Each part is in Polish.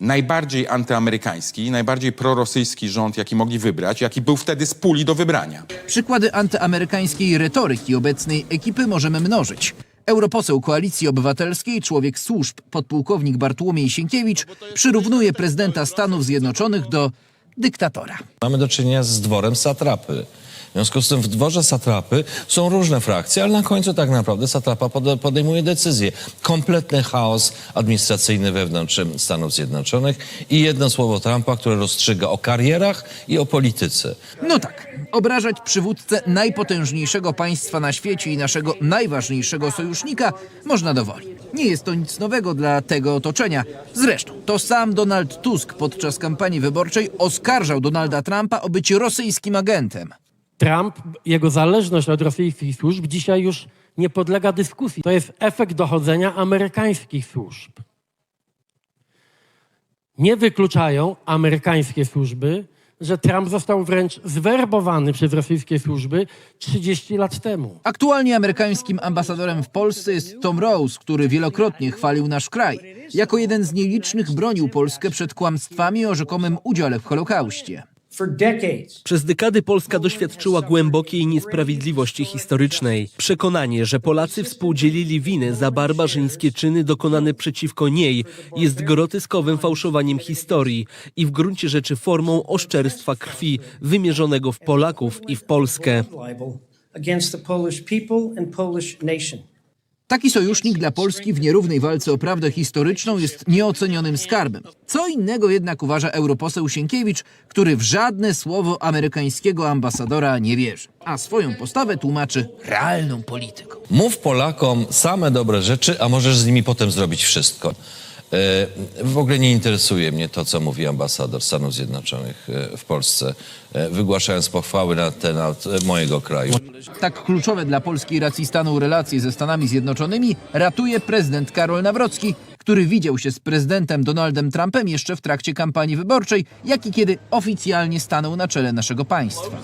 najbardziej antyamerykański, najbardziej prorosyjski rząd, jaki mogli wybrać, jaki był wtedy z puli do wybrania. Przykłady antyamerykańskiej retoryki obecnej ekipy możemy mnożyć. Europoseł Koalicji Obywatelskiej, człowiek służb, podpułkownik Bartłomiej Sienkiewicz przyrównuje prezydenta Stanów Zjednoczonych do dyktatora. Mamy do czynienia z dworem satrapy. W związku z tym w dworze satrapy są różne frakcje, ale na końcu tak naprawdę satrapa pode- podejmuje decyzję. Kompletny chaos administracyjny wewnątrz Stanów Zjednoczonych i jedno słowo Trumpa, które rozstrzyga o karierach i o polityce. No tak, obrażać przywódcę najpotężniejszego państwa na świecie i naszego najważniejszego sojusznika można dowoli. Nie jest to nic nowego dla tego otoczenia. Zresztą, to sam Donald Tusk podczas kampanii wyborczej oskarżał Donalda Trumpa o bycie rosyjskim agentem. Trump, jego zależność od rosyjskich służb dzisiaj już nie podlega dyskusji. To jest efekt dochodzenia amerykańskich służb. Nie wykluczają amerykańskie służby, że Trump został wręcz zwerbowany przez rosyjskie służby 30 lat temu. Aktualnie amerykańskim ambasadorem w Polsce jest Tom Rose, który wielokrotnie chwalił nasz kraj. Jako jeden z nielicznych bronił Polskę przed kłamstwami o rzekomym udziale w Holokauście. Przez dekady Polska doświadczyła głębokiej niesprawiedliwości historycznej. Przekonanie, że Polacy współdzielili winy za barbarzyńskie czyny dokonane przeciwko niej jest groteskowym fałszowaniem historii i w gruncie rzeczy formą oszczerstwa krwi wymierzonego w Polaków i w Polskę. libel against the Polish people and Polish nation. Taki sojusznik dla Polski w nierównej walce o prawdę historyczną jest nieocenionym skarbem. Co innego jednak uważa europoseł Sienkiewicz, który w żadne słowo amerykańskiego ambasadora nie wierzy, a swoją postawę tłumaczy realną polityką. Mów Polakom same dobre rzeczy, a możesz z nimi potem zrobić wszystko. E, W ogóle nie interesuje mnie to, co mówi ambasador Stanów Zjednoczonych e, w Polsce, e, wygłaszając pochwały na temat mojego kraju. Tak kluczowe dla polskiej racji stanu relacje ze Stanami Zjednoczonymi ratuje prezydent Karol Nawrocki, który widział się z prezydentem Donaldem Trumpem jeszcze w trakcie kampanii wyborczej, jak i kiedy oficjalnie stanął na czele naszego państwa.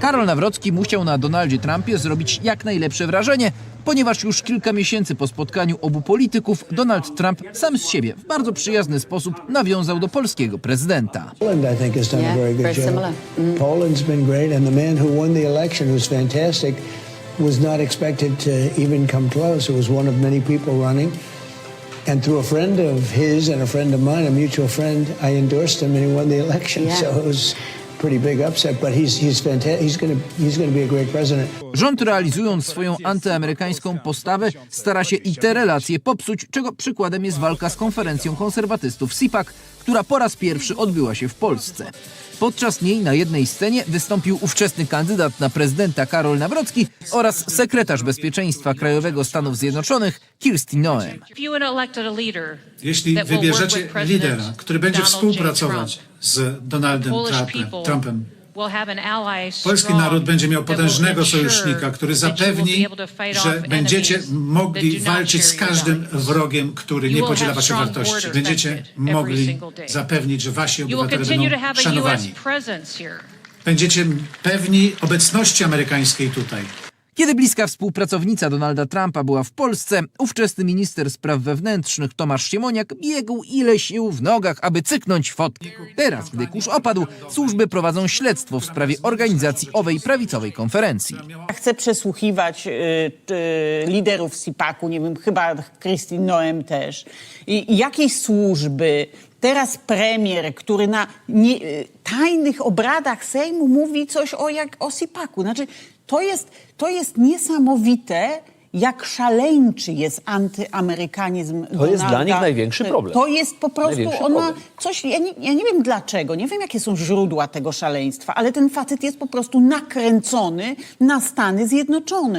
Karol Nawrocki musiał na Donaldzie Trumpie zrobić jak najlepsze wrażenie, ponieważ już kilka miesięcy po spotkaniu obu polityków Donald Trump sam z siebie w bardzo przyjazny sposób nawiązał do polskiego prezydenta. Poland, I think, has done Yeah, a very good very job. similar. Poland's been great, and the man who won the election, who's fantastic, was not expected to even come close. It was one of many people running. And through a friend of his and a friend of mine, a mutual friend, I endorsed him, and he won the election. Yeah. So it was a pretty big upset. But he's he's fantastic. He's going to he's going to be a great president. Rząd realizując swoją antyamerykańską postawę stara się i te relacje popsuć, czego przykładem jest walka z konferencją konserwatystów SIPAC, która po raz pierwszy odbyła się w Polsce. Podczas niej na jednej scenie wystąpił ówczesny kandydat na prezydenta Karol Nawrocki oraz sekretarz bezpieczeństwa krajowego Stanów Zjednoczonych Kirsty Noem. Jeśli wybierzecie lidera, który będzie współpracować z Donaldem Trumpem, polski naród będzie miał potężnego sojusznika, który zapewni, że będziecie mogli walczyć z każdym wrogiem, który nie podziela waszych wartości. Będziecie mogli zapewnić, że wasi obywatele będą szanowani. Będziecie pewni obecności amerykańskiej tutaj. Kiedy bliska współpracownica Donalda Trumpa była w Polsce, ówczesny minister spraw wewnętrznych Tomasz Siemoniak biegł ile sił w nogach, aby cyknąć fotkę. Teraz, gdy kurz opadł, służby prowadzą śledztwo w sprawie organizacji owej prawicowej konferencji. Chcę przesłuchiwać y, y, liderów SIPAC-u, nie wiem, chyba Christine Noem też. I, jakieś służby. Teraz premier, który na nie, y, tajnych obradach Sejmu mówi coś o, jak, o SIPAC-u. Znaczy, to jest, to jest niesamowite, jak szaleńczy jest antyamerykanizm To jest dla nich największy problem. To jest po prostu, ona problem. coś, ja nie, ja nie wiem dlaczego, nie wiem jakie są źródła tego szaleństwa, ale ten facet jest po prostu nakręcony na Stany Zjednoczone.